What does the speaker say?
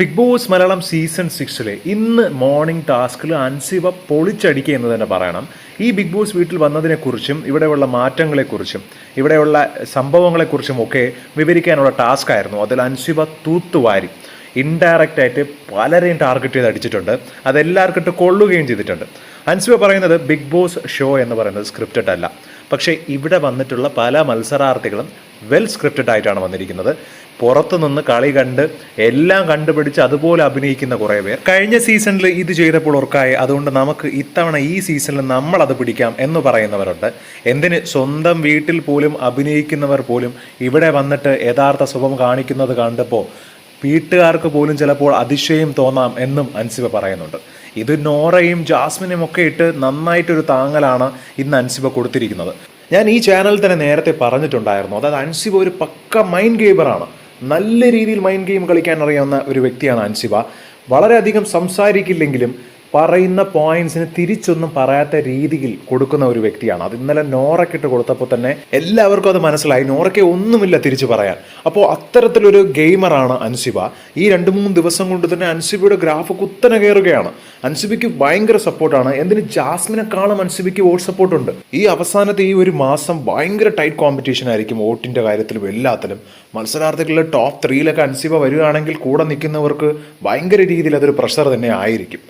Big Boss Malayalam season സിക്സിലെ ഇന്ന് morning ടാസ്കിൽ അൻസിവ പൊളിച്ചടിക്കുക എന്ന് തന്നെ പറയണം. ഈ ബിഗ് ബോസ് വീട്ടിൽ വന്നതിനെക്കുറിച്ചും ഇവിടെയുള്ള മാറ്റങ്ങളെക്കുറിച്ചും ഇവിടെയുള്ള സംഭവങ്ങളെക്കുറിച്ചും ഒക്കെ വിവരിക്കാനുള്ള ടാസ്ക് ആയിരുന്നു. അതിൽ അൻസിബ തൂത്തുവാരി ഇൻഡയറക്റ്റ് ആയിട്ട് പലരെയും ടാർഗറ്റ് ചെയ്ത് അടിച്ചിട്ടുണ്ട്. അതെല്ലാവർക്കും ഇട്ട് കൊള്ളുകയും ചെയ്തിട്ടുണ്ട്. അൻസിവ പറയുന്നത് ബിഗ് ബോസ് ഷോ എന്ന് പറയുന്നത് സ്ക്രിപ്റ്റഡ് അല്ല. പക്ഷേ ഇവിടെ വന്നിട്ടുള്ള പല മത്സരാർത്ഥികളും വെൽ സ്ക്രിപ്റ്റഡ് ആയിട്ടാണ് വന്നിരിക്കുന്നത്. പുറത്തുനിന്ന് കളി കണ്ട് എല്ലാം കണ്ടുപിടിച്ച് അതുപോലെ അഭിനയിക്കുന്ന കുറേ പേർ. കഴിഞ്ഞ സീസണിൽ ഇത് ചെയ്തപ്പോൾ ഉറക്കായി. അതുകൊണ്ട് നമുക്ക് ഇത്തവണ ഈ സീസണിൽ നമ്മൾ അത് പിടിക്കാം എന്ന് പറയുന്നവരുണ്ട്. എന്തിന് സ്വന്തം വീട്ടിൽ പോലും അഭിനയിക്കുന്നവർ പോലും ഇവിടെ വന്നിട്ട് യഥാർത്ഥ സുഖം കാണിക്കുന്നത് കണ്ടപ്പോൾ വീട്ടുകാർക്ക് പോലും ചിലപ്പോൾ അതിശയം തോന്നാം എന്നും അൻസിബ പറയുന്നുണ്ട്. ഇത് നോറയും ജാസ്മിനും ഒക്കെ ഇട്ട് നന്നായിട്ടൊരു താങ്ങലാണ് ഇന്ന് അൻസിബ കൊടുത്തിരിക്കുന്നത്. ഞാൻ ഈ ചാനലിൽ തന്നെ നേരത്തെ പറഞ്ഞിട്ടുണ്ടായിരുന്നു. അതായത് അൻസിബ ഒരു പക്ക മൈൻഡ് ഗെയിമറാണ് നല്ല രീതിയിൽ മൈൻഡ് ഗെയിം കളിക്കാൻ അറിയാവുന്ന ഒരു വ്യക്തിയാണ് അൻസിബ. വളരെയധികം സംസാരിക്കില്ലെങ്കിലും പറയുന്ന പോയിന്റ്സിന് തിരിച്ചൊന്നും പറയാത്ത രീതിയിൽ കൊടുക്കുന്ന ഒരു വ്യക്തിയാണ്. അത് ഇന്നലെ നോറക്കിട്ട് കൊടുത്തപ്പോൾ തന്നെ എല്ലാവർക്കും അത് മനസ്സിലായി. നോറയ്ക്ക് ഒന്നുമില്ല തിരിച്ചു പറയാൻ. അപ്പോൾ അത്തരത്തിലൊരു ഗെയിമറാണ് അൻസിബ. ഈ രണ്ട് മൂന്ന് ദിവസം കൊണ്ട് തന്നെ അൻസിബയുടെ ഗ്രാഫ് കുത്തനെ കയറുകയാണ്. അൻസിബയ്ക്ക് ഭയങ്കര സപ്പോർട്ടാണ് എന്തിന്? ജാസ്മിനെക്കാളും അൻസിബയ്ക്ക് വോട്ട് സപ്പോർട്ടുണ്ട് ഈ അവസാനത്തെ ഈ ഒരു മാസം ഭയങ്കര ടൈറ്റ് കോമ്പറ്റീഷൻ ആയിരിക്കും വോട്ടിന്റെ കാര്യത്തിലും എല്ലാത്തിലും. മത്സരാർത്ഥികളുടെ ടോപ്പ് ത്രീയിലൊക്കെ അൻസിബ വരികയാണെങ്കിൽ കൂടെ നിൽക്കുന്നവർക്ക് ഭയങ്കര രീതിയിൽ അതൊരു പ്രഷർ തന്നെ ആയിരിക്കും.